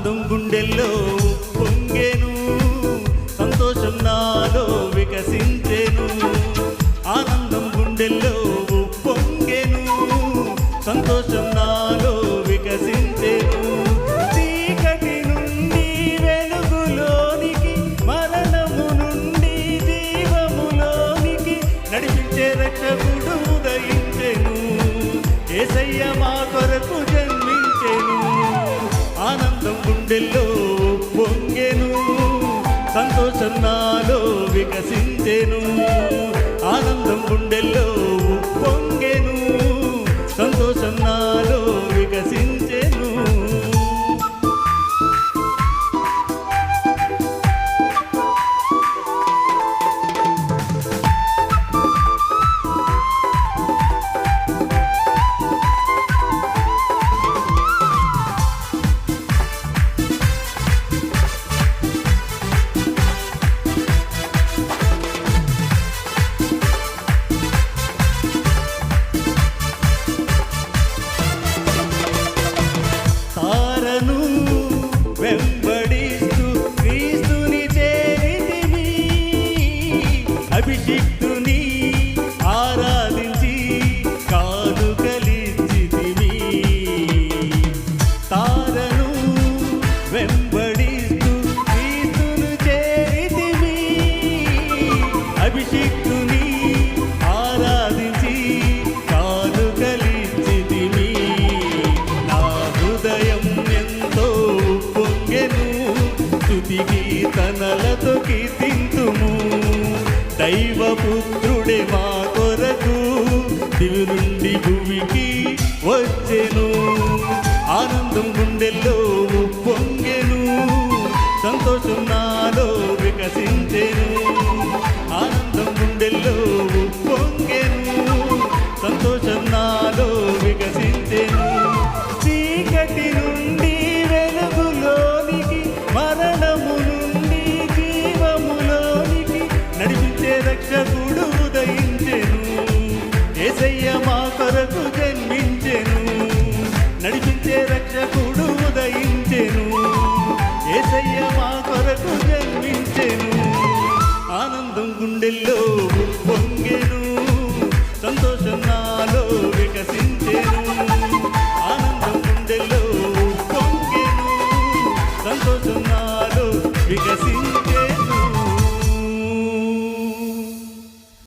గుండెల్లో పొంగేను. సంతోషం నాలో వికసించెను. ఆనందం గుండెల్లో పొంగెను సంతోషం నాలో వికసించెను. చీకటి నుండి వెలుగులోనికి మరణము నుండి జీవములోనికి నడిపించే రక్షకుడు ఉదయించెను. ఏసయ్య మా కొరకు జన్మించెను గుండెల్లో పొంగెను సంతోషం నాలో వికసించెను. ఆనందం అభిషిక్తుని ఆరాధించి కాదు కానుకలిచ్చితివి నా హృదయం ఎంతో పొంగెను తుదికి తనలతో కీర్తింతుము. దైవపుత్రుడే మా కొరకు దివి నుండి భూమికి వచ్చెను. ఆనందం గుండెల్లో పొంగెను సంతోషం నాలో వికసింది రక్షకుడు ఉదయించెను. ఏసయ్య మా కొరకు జన్మించెను. నడిపించే రక్షకుడు ఉదయించెను. ఏసయ్య మా కొరకు జన్మించెను. ఆనందం గుండెల్లో పొంగెను. సంతోషం నాలో వికసించెను. ఆనందం గుండెల్లో పొంగెను. సంతోషం నాలో వికసించెను.